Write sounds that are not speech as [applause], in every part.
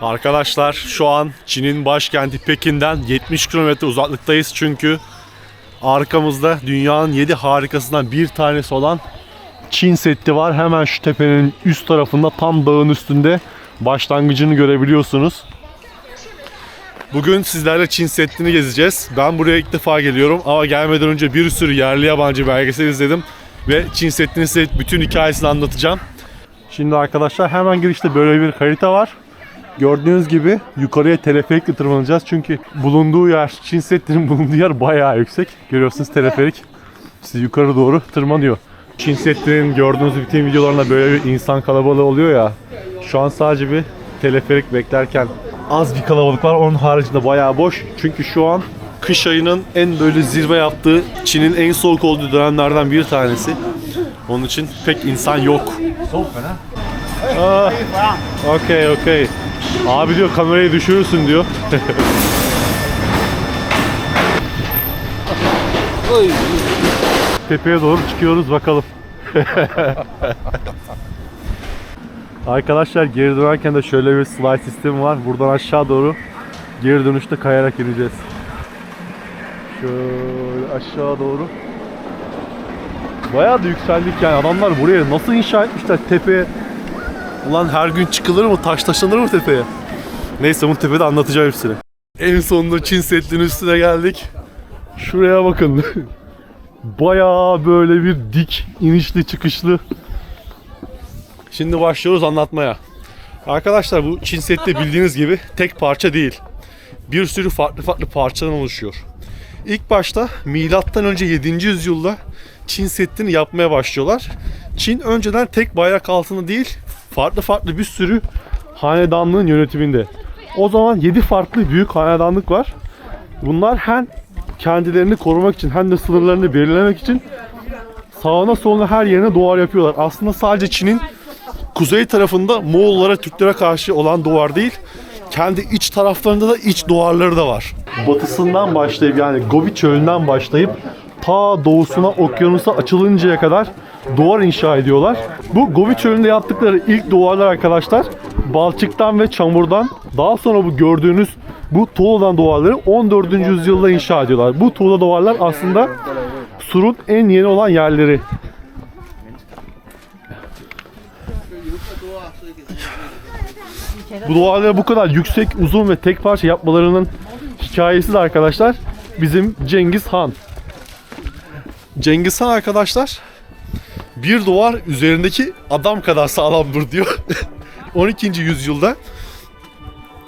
Arkadaşlar şu an Çin'in başkenti Pekin'den 70 kilometre uzaklıktayız çünkü arkamızda dünyanın 7 harikasından bir tanesi olan Çin Seddi var. Hemen şu tepenin üst tarafında tam dağın üstünde başlangıcını görebiliyorsunuz. Bugün sizlerle Çin Seddi'ni gezeceğiz. Ben buraya ilk defa geliyorum ama gelmeden önce bir sürü yerli yabancı belgesel izledim ve Çin Seddi'nin bütün hikayesini anlatacağım. Şimdi arkadaşlar hemen girişte böyle bir harita var. Gördüğünüz gibi yukarıya teleferikle tırmanacağız çünkü bulunduğu yer, Çin Seddi'nin bulunduğu yer bayağı yüksek. Görüyorsunuz teleferik sizi yukarı doğru tırmanıyor. Çin Seddi'nin gördüğünüz bütün videolarında böyle bir insan kalabalığı oluyor ya. Şu an sadece bir teleferik beklerken az bir kalabalık var. Onun haricinde bayağı boş. Çünkü şu an kış ayının en böyle zirve yaptığı, Çin'in en soğuk olduğu dönemlerden bir tanesi. Onun için pek insan yok. Ah, Okey okey. Abi diyor kamerayı düşürürsün diyor. [laughs] Tepeye doğru çıkıyoruz bakalım. [laughs] Arkadaşlar geri dönerken de şöyle bir slide sistemi var. Buradan aşağı doğru geri dönüşte kayarak ineceğiz. Şöyle aşağı doğru. Bayağı da yükseldik yani adamlar buraya nasıl inşa etmişler tepeye. Ulan her gün çıkılır mı? Taş taşlanır mı tepeye? Neyse bunu tepede anlatacağım hepsini. En sonunda Çin Seddi'nin üstüne geldik. Şuraya bakın. [laughs] Bayağı böyle bir dik, inişli çıkışlı. Şimdi başlıyoruz anlatmaya. Arkadaşlar bu Çin Seddi bildiğiniz gibi tek parça değil. Bir sürü farklı farklı parçadan oluşuyor. İlk başta milattan önce 7. yüzyılda Çin Seddi'ni yapmaya başlıyorlar. Çin önceden tek bayrak altında değil, farklı farklı bir sürü hanedanlığın yönetiminde. O zaman 7 farklı büyük hanedanlık var. Bunlar hem kendilerini korumak için hem de sınırlarını belirlemek için sağına soluna her yerine duvar yapıyorlar. Aslında sadece Çin'in kuzey tarafında Moğollara, Türklere karşı olan duvar değil, kendi iç taraflarında da iç duvarları da var. Batısından başlayıp yani Gobi çölünden başlayıp ta doğusuna okyanusa açılıncaya kadar duvar inşa ediyorlar. Bu Gobi çölünde yaptıkları ilk duvarlar arkadaşlar balçıktan ve çamurdan daha sonra bu gördüğünüz bu tuğladan duvarları 14. yüzyılda inşa ediyorlar. Bu tuğla duvarlar aslında surun en yeni olan yerleri. Bu duvarları bu kadar yüksek, uzun ve tek parça yapmalarının hikayesi de arkadaşlar bizim Cengiz Han. Cengiz Han arkadaşlar bir duvar üzerindeki adam kadar sağlamdır diyor. [laughs] 12. yüzyılda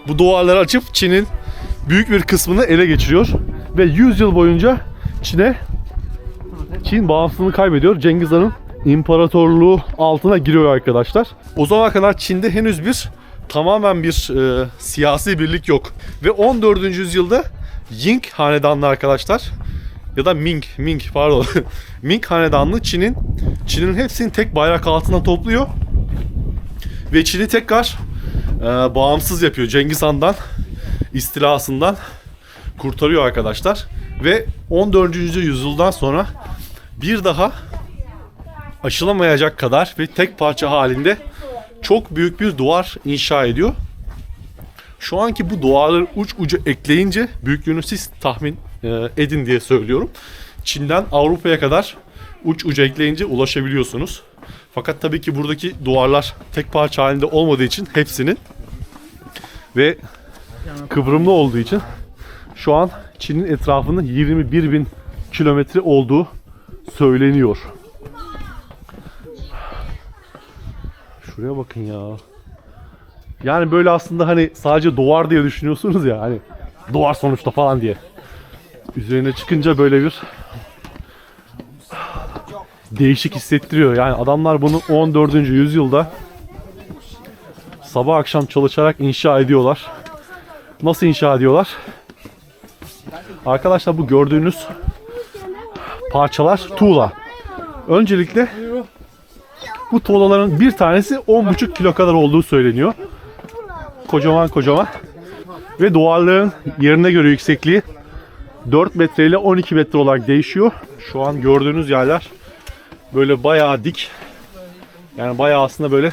bu duvarları açıp Çin'in büyük bir kısmını ele geçiriyor ve 100 yıl boyunca Çin'e Çin bağımsızlığını kaybediyor. Cengiz Han'ın imparatorluğu altına giriyor arkadaşlar. O zamana kadar Çin'de henüz bir tamamen bir e, siyasi birlik yok. Ve 14. yüzyılda Ying hanedanlığı arkadaşlar ya da Ming, Ming pardon. [laughs] Ming hanedanlığı Çin'in Çin'in hepsini tek bayrak altına topluyor. Ve Çin'i tekrar e, bağımsız yapıyor Cengiz Han'dan istilasından kurtarıyor arkadaşlar. Ve 14. yüzyıldan sonra bir daha aşılamayacak kadar ve tek parça halinde çok büyük bir duvar inşa ediyor. Şu anki bu duvarları uç uca ekleyince büyüklüğünü siz tahmin edin diye söylüyorum. Çin'den Avrupa'ya kadar uç uca ekleyince ulaşabiliyorsunuz. Fakat tabii ki buradaki duvarlar tek parça halinde olmadığı için hepsinin ve kıvrımlı olduğu için şu an Çin'in etrafının 21 bin kilometre olduğu söyleniyor. Şuraya bakın ya. Yani böyle aslında hani sadece duvar diye düşünüyorsunuz ya hani duvar sonuçta falan diye. Üzerine çıkınca böyle bir değişik hissettiriyor. Yani adamlar bunu 14. yüzyılda sabah akşam çalışarak inşa ediyorlar. Nasıl inşa ediyorlar? Arkadaşlar bu gördüğünüz parçalar tuğla. Öncelikle bu tuğlaların bir tanesi 10,5 kilo kadar olduğu söyleniyor. Kocaman kocaman. Ve duvarların yerine göre yüksekliği 4 metre ile 12 metre olarak değişiyor. Şu an gördüğünüz yerler böyle bayağı dik. Yani bayağı aslında böyle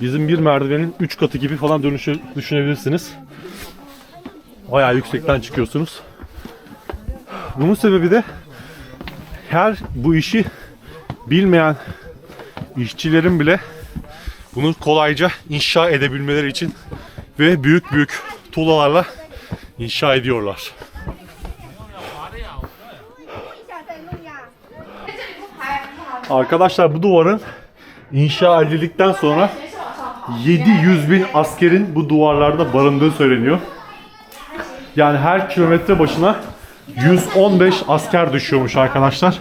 bizim bir merdivenin 3 katı gibi falan dönüşü düşünebilirsiniz. Bayağı yüksekten çıkıyorsunuz. Bunun sebebi de her bu işi bilmeyen işçilerin bile bunu kolayca inşa edebilmeleri için ve büyük büyük tuğlalarla inşa ediyorlar. Arkadaşlar bu duvarın inşa edildikten sonra 700 bin askerin bu duvarlarda barındığı söyleniyor. Yani her kilometre başına 115 asker düşüyormuş arkadaşlar.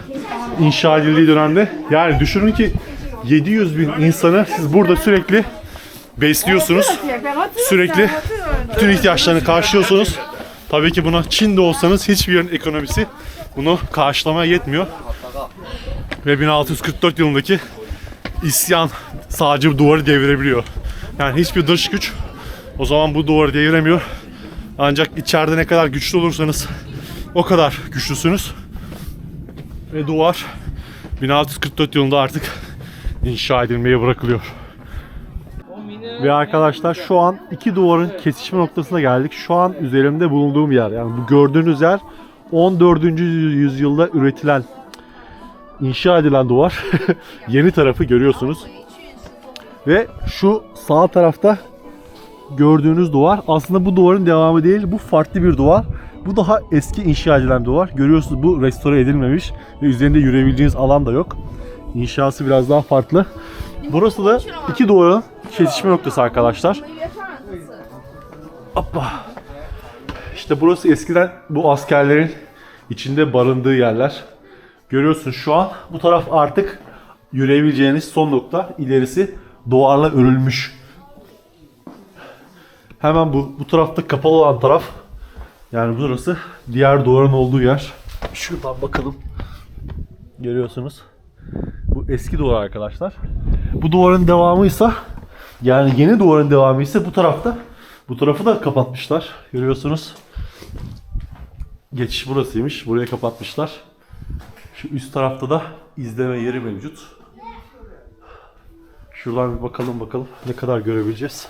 İnşa edildiği dönemde. Yani düşünün ki 700 bin insanı siz burada sürekli besliyorsunuz. Sürekli bütün ihtiyaçlarını karşılıyorsunuz. Tabii ki buna Çin'de olsanız hiçbir yerin ekonomisi bunu karşılamaya yetmiyor. Ve 1644 yılındaki isyan sadece duvarı devirebiliyor. Yani hiçbir dış güç o zaman bu duvarı deviremiyor. Ancak içeride ne kadar güçlü olursanız o kadar güçlüsünüz. Ve duvar 1644 yılında artık inşa edilmeye bırakılıyor. Ve arkadaşlar şu an iki duvarın kesişme noktasına geldik. Şu an üzerimde bulunduğum yer. Yani bu gördüğünüz yer 14. yüzyılda üretilen inşa edilen duvar. [laughs] Yeni tarafı görüyorsunuz. Ve şu sağ tarafta gördüğünüz duvar aslında bu duvarın devamı değil. Bu farklı bir duvar. Bu daha eski inşa edilen duvar. Görüyorsunuz bu restore edilmemiş ve üzerinde yürüyebileceğiniz alan da yok. İnşası biraz daha farklı. Burası da iki duvarın kesişme noktası arkadaşlar. Hoppa. İşte burası eskiden bu askerlerin içinde barındığı yerler. Görüyorsun şu an bu taraf artık yürüyebileceğiniz son nokta. İlerisi duvarla örülmüş. Hemen bu bu tarafta kapalı olan taraf. Yani burası diğer duvarın olduğu yer. Şuradan bakalım. Görüyorsunuz. Bu eski duvar arkadaşlar. Bu duvarın devamıysa yani yeni duvarın devamı ise bu tarafta. Bu tarafı da kapatmışlar. Görüyorsunuz. Geçiş burasıymış. Burayı kapatmışlar. Şu üst tarafta da izleme yeri mevcut. Şuradan bir bakalım bakalım ne kadar görebileceğiz.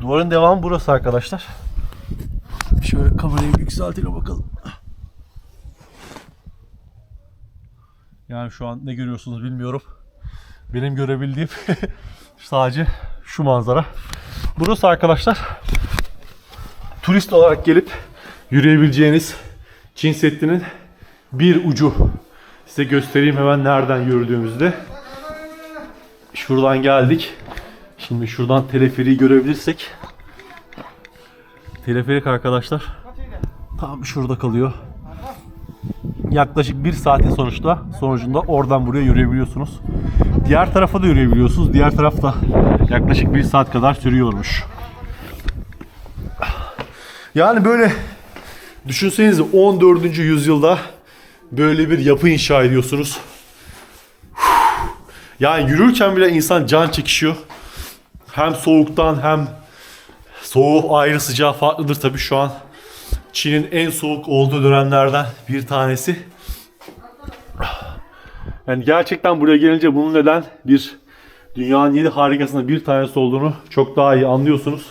Duvarın devamı burası arkadaşlar. Şöyle kamerayı yükseltelim bakalım. Yani şu an ne görüyorsunuz bilmiyorum. Benim görebildiğim [laughs] sadece şu manzara. Burası arkadaşlar turist olarak gelip yürüyebileceğiniz Çin Seddi'nin bir ucu. Size göstereyim hemen nereden yürüdüğümüzde. Şuradan geldik. Şimdi şuradan teleferiği görebilirsek. Teleferik arkadaşlar tam şurada kalıyor. Yaklaşık bir saatin sonuçta sonucunda oradan buraya yürüyebiliyorsunuz. Diğer tarafa da yürüyebiliyorsunuz. Diğer tarafta yaklaşık bir saat kadar sürüyormuş. Yani böyle düşünsenize 14. yüzyılda böyle bir yapı inşa ediyorsunuz. Yani yürürken bile insan can çekişiyor. Hem soğuktan hem soğuğu ayrı sıcağı farklıdır tabii şu an. Çin'in en soğuk olduğu dönemlerden bir tanesi. Yani gerçekten buraya gelince bunun neden bir dünyanın yedi harikasında bir tanesi olduğunu çok daha iyi anlıyorsunuz.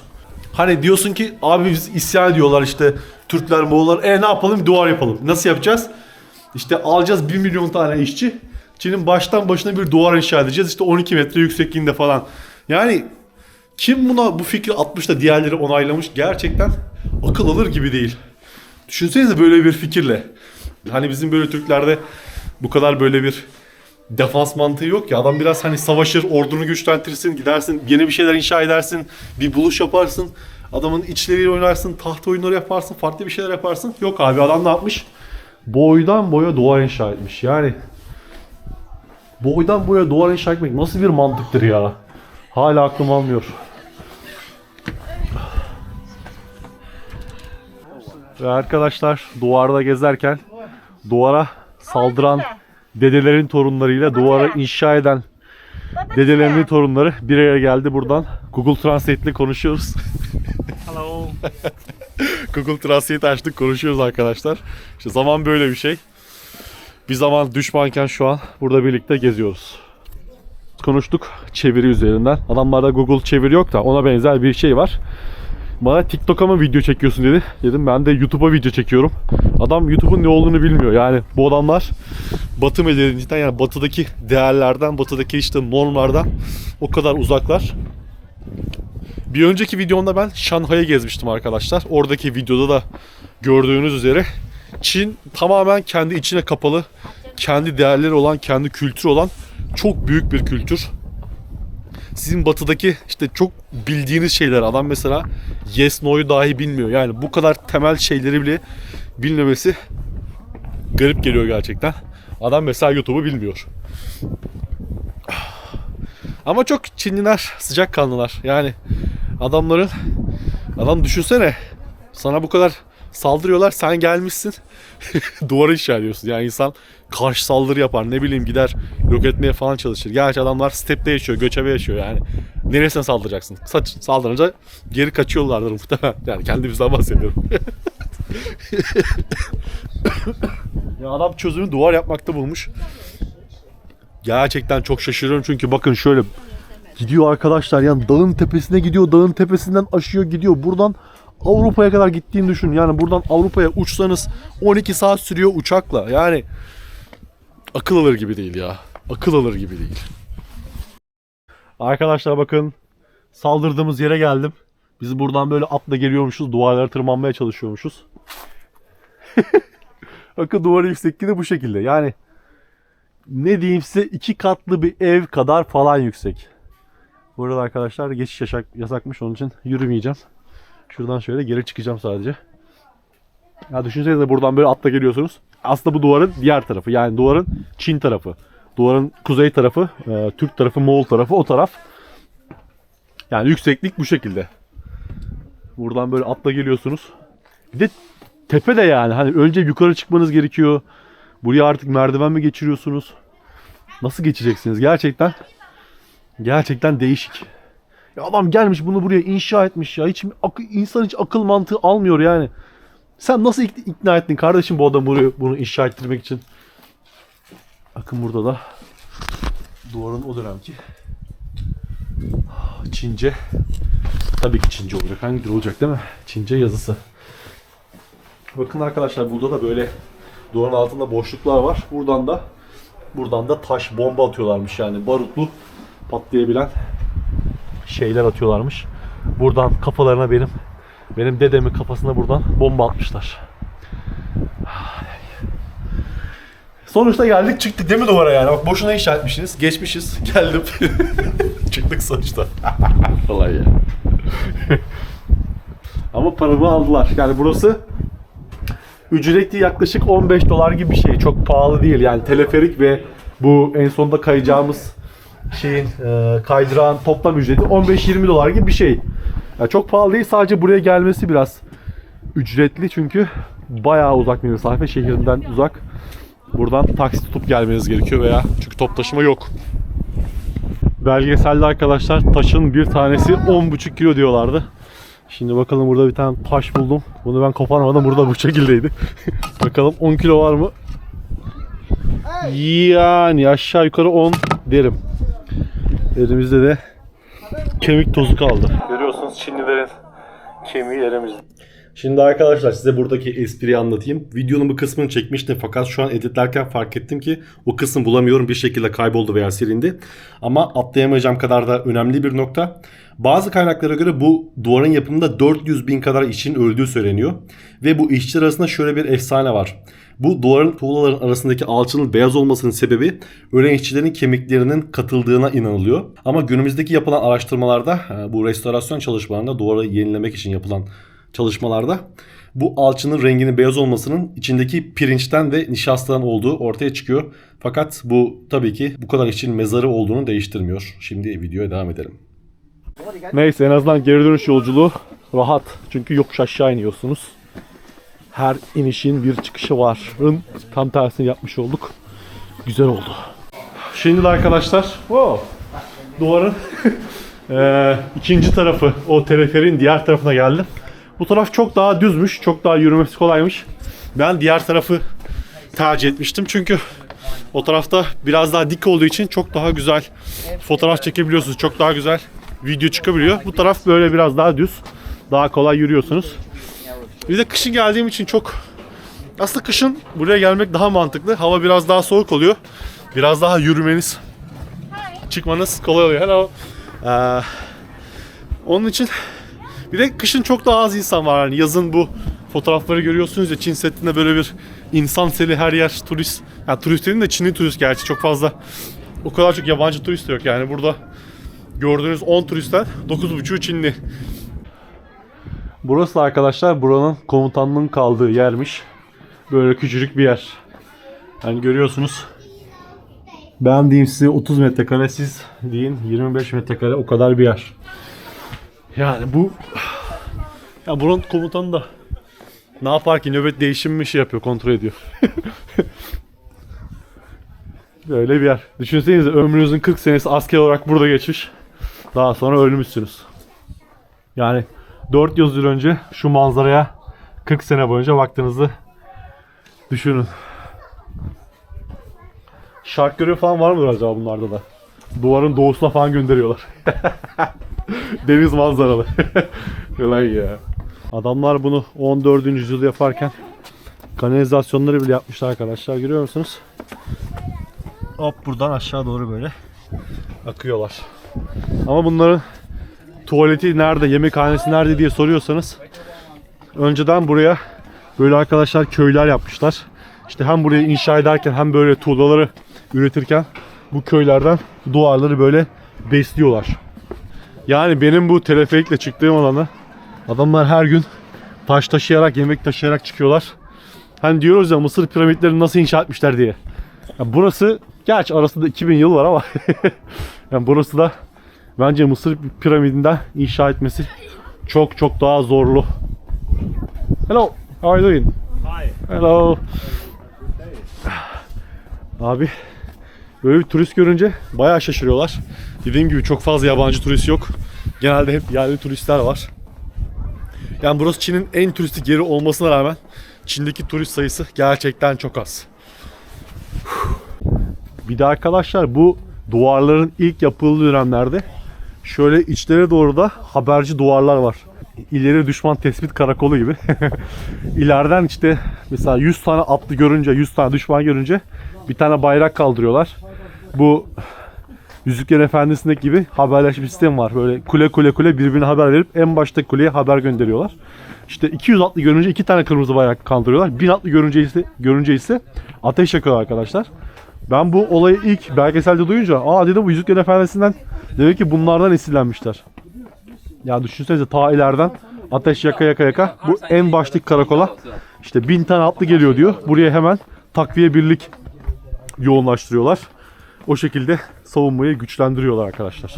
Hani diyorsun ki abi biz isyan ediyorlar işte Türkler, Moğollar. E ne yapalım? Duvar yapalım. Nasıl yapacağız? İşte alacağız 1 milyon tane işçi. Çin'in baştan başına bir duvar inşa edeceğiz. İşte 12 metre yüksekliğinde falan. Yani kim buna bu fikri atmış da diğerleri onaylamış gerçekten akıl alır gibi değil. Düşünsenize böyle bir fikirle. Hani bizim böyle Türklerde bu kadar böyle bir defans mantığı yok ya. Adam biraz hani savaşır, ordunu güçlentirsin, gidersin, yeni bir şeyler inşa edersin, bir buluş yaparsın. Adamın içleriyle oynarsın, taht oyunları yaparsın, farklı bir şeyler yaparsın. Yok abi adam ne yapmış? Boydan boya duvar inşa etmiş. Yani boydan boya duvar inşa etmek nasıl bir mantıktır ya? Hala aklım almıyor. Ve arkadaşlar duvarda gezerken duvara saldıran dedelerin torunlarıyla duvarı inşa eden dedelerinin torunları bir araya geldi buradan. Google Translate ile konuşuyoruz. Hello. [laughs] Google Translate açtık konuşuyoruz arkadaşlar. İşte zaman böyle bir şey. Bir zaman düşmanken şu an burada birlikte geziyoruz. konuştuk çeviri üzerinden. Adamlarda Google çeviri yok da ona benzer bir şey var. Bana TikTok'a mı video çekiyorsun dedi. Dedim ben de YouTube'a video çekiyorum. Adam YouTube'un ne olduğunu bilmiyor. Yani bu adamlar Batı medeniyetinden yani batıdaki değerlerden, batıdaki işte normlardan o kadar uzaklar. Bir önceki videomda ben Şanghay'ı gezmiştim arkadaşlar. Oradaki videoda da gördüğünüz üzere Çin tamamen kendi içine kapalı, kendi değerleri olan, kendi kültürü olan çok büyük bir kültür. Sizin batıdaki işte çok bildiğiniz şeyler adam mesela yes no'yu dahi bilmiyor. Yani bu kadar temel şeyleri bile bilmemesi garip geliyor gerçekten. Adam mesela YouTube'u bilmiyor. Ama çok Çinliler sıcak kanlılar. Yani adamların adam düşünsene sana bu kadar saldırıyorlar sen gelmişsin [laughs] duvara işaretliyorsun. Yani insan karşı saldırı yapar ne bileyim gider yok etmeye falan çalışır. Gerçi adamlar stepte yaşıyor göçebe yaşıyor yani. Neresine saldıracaksın? Saç, saldırınca geri kaçıyorlardır muhtemelen. [laughs] Yani kendimizden bahsediyorum. [laughs] ya adam çözümü duvar yapmakta bulmuş. Gerçekten çok şaşırıyorum çünkü bakın şöyle gidiyor arkadaşlar yani dağın tepesine gidiyor dağın tepesinden aşıyor gidiyor buradan Avrupa'ya kadar gittiğini düşün yani buradan Avrupa'ya uçsanız 12 saat sürüyor uçakla yani akıl alır gibi değil ya akıl alır gibi değil. Arkadaşlar bakın saldırdığımız yere geldim. Biz buradan böyle atla geliyormuşuz duvarlara tırmanmaya çalışıyormuşuz. [laughs] bakın duvarın yüksekliği de bu şekilde yani ne diyeyim size iki katlı bir ev kadar falan yüksek. Burada arkadaşlar geçiş yasak, yasakmış onun için yürümeyeceğim. Şuradan şöyle geri çıkacağım sadece. Ya düşünsenize buradan böyle atla geliyorsunuz. Aslında bu duvarın diğer tarafı. Yani duvarın Çin tarafı. Duvarın kuzey tarafı, e, Türk tarafı, Moğol tarafı o taraf. Yani yükseklik bu şekilde. Buradan böyle atla geliyorsunuz. Bir de tepe de yani. Hani önce yukarı çıkmanız gerekiyor. Buraya artık merdiven mi geçiriyorsunuz? Nasıl geçeceksiniz? Gerçekten gerçekten değişik. Ya adam gelmiş bunu buraya inşa etmiş ya. Hiç insan hiç akıl mantığı almıyor yani. Sen nasıl ik- ikna ettin kardeşim bu adamı buraya bunu inşa ettirmek için? Bakın burada da duvarın o dönemki Çince tabii ki Çince olacak. Hangi dil olacak değil mi? Çince yazısı. Bakın arkadaşlar burada da böyle duvarın altında boşluklar var. Buradan da buradan da taş bomba atıyorlarmış yani barutlu patlayabilen şeyler atıyorlarmış. Buradan kafalarına benim benim dedemin kafasına buradan bomba atmışlar. Sonuçta geldik çıktık değil mi duvara yani? Bak boşuna inşa etmişsiniz. Geçmişiz. [laughs] Geldim. Çıktık sonuçta. [laughs] Kolay ya. [laughs] Ama paramı aldılar. Yani burası ücretli yaklaşık 15 dolar gibi bir şey. Çok pahalı değil. Yani teleferik ve bu en sonunda kayacağımız şeyin e, kaydırağın toplam ücreti 15-20 dolar gibi bir şey. Yani çok pahalı değil. Sadece buraya gelmesi biraz ücretli çünkü bayağı uzak bir mesafe. Şehrinden uzak. Buradan taksi tutup gelmeniz gerekiyor veya çünkü top taşıma yok. Belgeselde arkadaşlar taşın bir tanesi 10,5 kilo diyorlardı. Şimdi bakalım burada bir tane taş buldum. Bunu ben koparmadım. Burada bu şekildeydi. [laughs] bakalım 10 kilo var mı? Yani aşağı yukarı 10 derim. Elimizde de kemik tozu kaldı. Görüyorsunuz Çinlilerin kemiği elimizde. Şimdi arkadaşlar size buradaki espriyi anlatayım. Videonun bu kısmını çekmiştim fakat şu an editlerken fark ettim ki o kısmı bulamıyorum. Bir şekilde kayboldu veya silindi. Ama atlayamayacağım kadar da önemli bir nokta. Bazı kaynaklara göre bu duvarın yapımında 400 bin kadar işçinin öldüğü söyleniyor. Ve bu işçiler arasında şöyle bir efsane var. Bu duvarın tuğlaların arasındaki alçının beyaz olmasının sebebi ölen işçilerin kemiklerinin katıldığına inanılıyor. Ama günümüzdeki yapılan araştırmalarda e, bu restorasyon çalışmalarında duvarı yenilemek için yapılan çalışmalarda bu alçının renginin beyaz olmasının içindeki pirinçten ve nişastadan olduğu ortaya çıkıyor. Fakat bu tabii ki bu kadar işçinin mezarı olduğunu değiştirmiyor. Şimdi videoya devam edelim. Neyse en azından geri dönüş yolculuğu rahat. Çünkü yokuş aşağı iniyorsunuz. Her inişin bir çıkışı var. Tam tersini yapmış olduk. Güzel oldu. Şimdi de arkadaşlar wow, duvarın eee, [laughs] ikinci tarafı o teleferin diğer tarafına geldim. Bu taraf çok daha düzmüş. Çok daha yürümesi kolaymış. Ben diğer tarafı tercih etmiştim. Çünkü O tarafta biraz daha dik olduğu için çok daha güzel fotoğraf çekebiliyorsunuz. Çok daha güzel video çıkabiliyor. Bu taraf böyle biraz daha düz. Daha kolay yürüyorsunuz. Bir de kışın geldiğim için çok aslında kışın buraya gelmek daha mantıklı. Hava biraz daha soğuk oluyor. Biraz daha yürümeniz, çıkmanız kolay oluyor. Hello. Ee, onun için bir de kışın çok daha az insan var. Yani yazın bu fotoğrafları görüyorsunuz ya Çin Seddi'nde böyle bir insan seli her yer turist. Yani turist de Çinli turist gerçi çok fazla. O kadar çok yabancı turist yok yani burada gördüğünüz 10 turistten 9.5'u Çinli. Burası arkadaşlar buranın komutanlığın kaldığı yermiş. Böyle küçücük bir yer. Yani görüyorsunuz. Ben diyeyim size 30 metrekare siz deyin 25 metrekare o kadar bir yer. Yani bu [sighs] ya buranın komutanı da ne yapar ki nöbet değişimi mi şey yapıyor kontrol ediyor. [laughs] Böyle bir yer. Düşünsenize ömrünüzün 40 senesi asker olarak burada geçmiş. Daha sonra ölmüşsünüz. Yani 400 yıl önce şu manzaraya 40 sene boyunca baktığınızı düşünün. Şark görevi falan var mıdır acaba bunlarda da? Duvarın doğusuna falan gönderiyorlar. [laughs] Deniz manzaralı. [laughs] Ulan ya. Adamlar bunu 14. yüzyılda yaparken kanalizasyonları bile yapmışlar arkadaşlar. Görüyor musunuz? Hop buradan aşağı doğru böyle akıyorlar. Ama bunların tuvaleti nerede, yemekhanesi nerede diye soruyorsanız önceden buraya böyle arkadaşlar köyler yapmışlar. İşte hem burayı inşa ederken hem böyle tuğlaları üretirken bu köylerden duvarları böyle besliyorlar. Yani benim bu teleferikle çıktığım alanı adamlar her gün taş taşıyarak, yemek taşıyarak çıkıyorlar. Hani diyoruz ya Mısır piramitlerini nasıl inşa etmişler diye. Ya burası gerçi arasında 2000 yıl var ama [laughs] yani burası da bence Mısır piramidinden inşa etmesi çok çok daha zorlu. Hello, how are you doing? Hi. Hello. Abi böyle bir turist görünce bayağı şaşırıyorlar. Dediğim gibi çok fazla yabancı turist yok. Genelde hep yerli turistler var. Yani burası Çin'in en turistik yeri olmasına rağmen Çin'deki turist sayısı gerçekten çok az. Bir de arkadaşlar bu duvarların ilk yapıldığı dönemlerde şöyle içlere doğru da haberci duvarlar var. İleri düşman tespit karakolu gibi. [laughs] İleriden işte mesela 100 tane atlı görünce, 100 tane düşman görünce bir tane bayrak kaldırıyorlar. Bu Yüzüklerin Efendisi'ndeki gibi haberleşme sistemi var. Böyle kule kule kule birbirine haber verip en başta kuleye haber gönderiyorlar. İşte 200 atlı görünce iki tane kırmızı bayrak kaldırıyorlar. 1000 atlı görünce ise, görünce ise ateş yakıyorlar arkadaşlar. Ben bu olayı ilk belgeselde duyunca aa dedim bu Yüzüklerin Efendisi'nden demek ki bunlardan esinlenmişler. Ya düşünsenize ta ileriden ateş yaka yaka yaka bu en baştaki karakola işte bin tane atlı geliyor diyor. Buraya hemen takviye birlik yoğunlaştırıyorlar. O şekilde savunmayı güçlendiriyorlar arkadaşlar.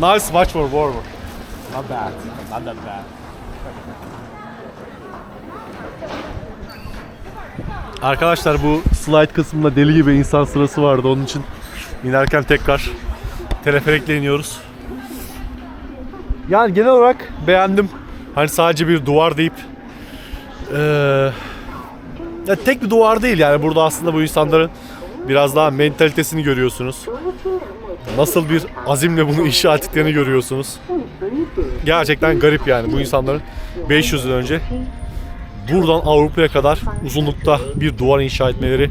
Nice watch for warmer. Not bad. Not that bad. Arkadaşlar bu slide kısmında deli gibi insan sırası vardı. Onun için inerken tekrar teleferikle iniyoruz. Yani genel olarak beğendim. Hani sadece bir duvar deyip eee, ya tek bir duvar değil yani burada aslında bu insanların biraz daha mentalitesini görüyorsunuz. Nasıl bir azimle bunu [laughs] inşa ettiklerini görüyorsunuz. Gerçekten garip yani bu insanların 500 yıl önce buradan Avrupa'ya kadar uzunlukta bir duvar inşa etmeleri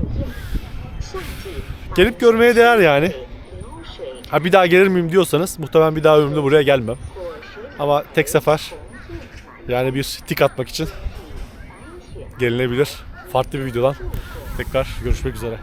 gelip görmeye değer yani. Ha bir daha gelir miyim diyorsanız muhtemelen bir daha ömrümde buraya gelmem. Ama tek sefer yani bir tik atmak için gelinebilir. Farklı bir videodan tekrar görüşmek üzere.